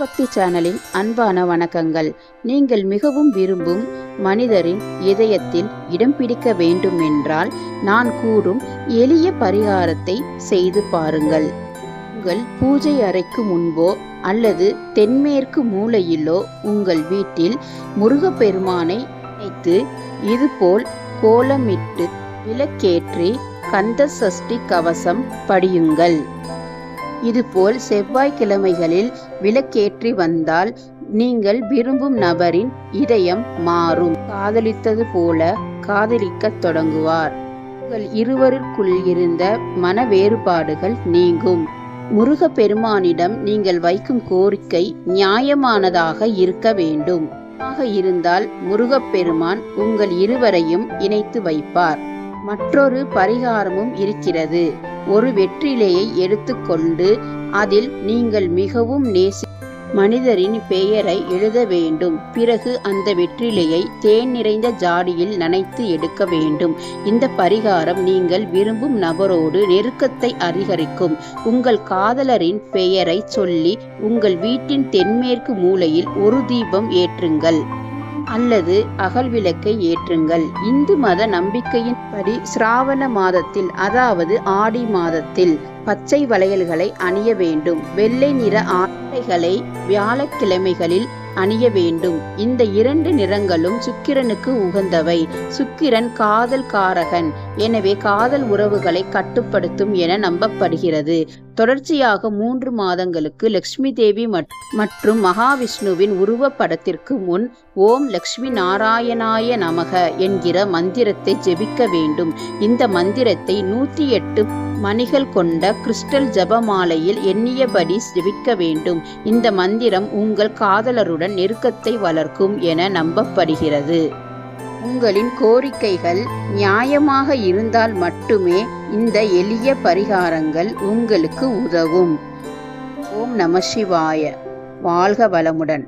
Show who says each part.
Speaker 1: பக்தி சேனலின் அன்பான வணக்கங்கள். நீங்கள் மிகவும் விரும்பும் மனிதரின் இதயத்தில் இடம் பிடிக்க வேண்டும் என்றால் நான் கூறும் எளிய பரிகாரத்தை செய்து பாருங்கள். உங்கள் பூஜை அறைக்கு முன்போ அல்லது தென்மேற்கு மூலையிலோ உங்கள் வீட்டில் முருகப்பெருமானை வைத்து இதுபோல் கோலமிட்டு விளக்கேற்றி கந்த சஷ்டி கவசம் படியுங்கள். இதுபோல் செவ்வாய்க்கிழமைகளில் விளக்கேற்றி வந்தால் நீங்கள் விரும்பும் நபரின் இதயம் மாறும். காதலித்தது போல காதலிக்கத் தொடங்குவார். உங்கள் இருவருக்குள் இருந்த மன வேறுபாடுகள் நீங்கும். முருகப்பெருமானிடம் நீங்கள் வைக்கும் கோரிக்கை நியாயமானதாக இருக்க வேண்டும். ஆக இருந்தால் முருகப்பெருமான் உங்கள் இருவரையும் இணைத்து வைப்பார். மற்றொரு பரிகாரமும் இருக்கிறது. ஒரு வெற்றிலையை எடுத்துக்கொண்டு அதில் நீங்கள் மிகவும் நேசி மனிதரின் பெயரை எழுத வேண்டும். பிறகு அந்த வெற்றிலையை தேன் நிறைந்த ஜாடியில் நனைத்து எடுக்க வேண்டும். இந்த பரிகாரம் நீங்கள் விரும்பும் நபரோடு நெருக்கத்தை அதிகரிக்கும். உங்கள் காதலரின் பெயரை சொல்லி உங்கள் வீட்டின் தென்மேற்கு மூலையில் ஒரு தீபம் ஏற்றுங்கள். அல்லது அகல் விளக்கை ஏற்றுங்கள். இந்து மத நம்பிக்கையின்படி சிராவண மாதத்தில் அதாவது ஆடி மாதத்தில் பச்சை வளையல்களை அணிய வேண்டும். வெள்ளை நிற ஆடைகளை வியாழக்கிழமைகளில் அணிய வேண்டும். இந்த இரண்டு நிறங்களும் சுக்கிரனுக்கு உகந்தவை. சுக்கிரன் காதல் காரகன் எனவே காதல் உறவுகளை கட்டுப்படுத்தும் என நம்பப்படுகிறது. தொடர்ச்சியாக மூன்று மாதங்களுக்கு லக்ஷ்மி தேவி மற்றும் மகாவிஷ்ணுவின் உருவப்படத்திற்கு முன் ஓம் லக்ஷ்மி நாராயணாய நமக என்கிற மந்திரத்தை ஜெபிக்க வேண்டும். இந்த மந்திரத்தை நூற்றி எட்டு மணிகள் கொண்ட கிறிஸ்டல் ஜபமாலையில் எண்ணியபடி ஜெபிக்க வேண்டும். இந்த மந்திரம் உங்கள் காதலருடன் நெருக்கத்தை வளர்க்கும் என நம்பப்படுகிறது. உங்களின் கோரிக்கைகள் நியாயமாக இருந்தால் மட்டுமே இந்த எளிய பரிகாரங்கள் உங்களுக்கு உதவும். ஓம் நம சிவாய. வாழ்க வளமுடன்.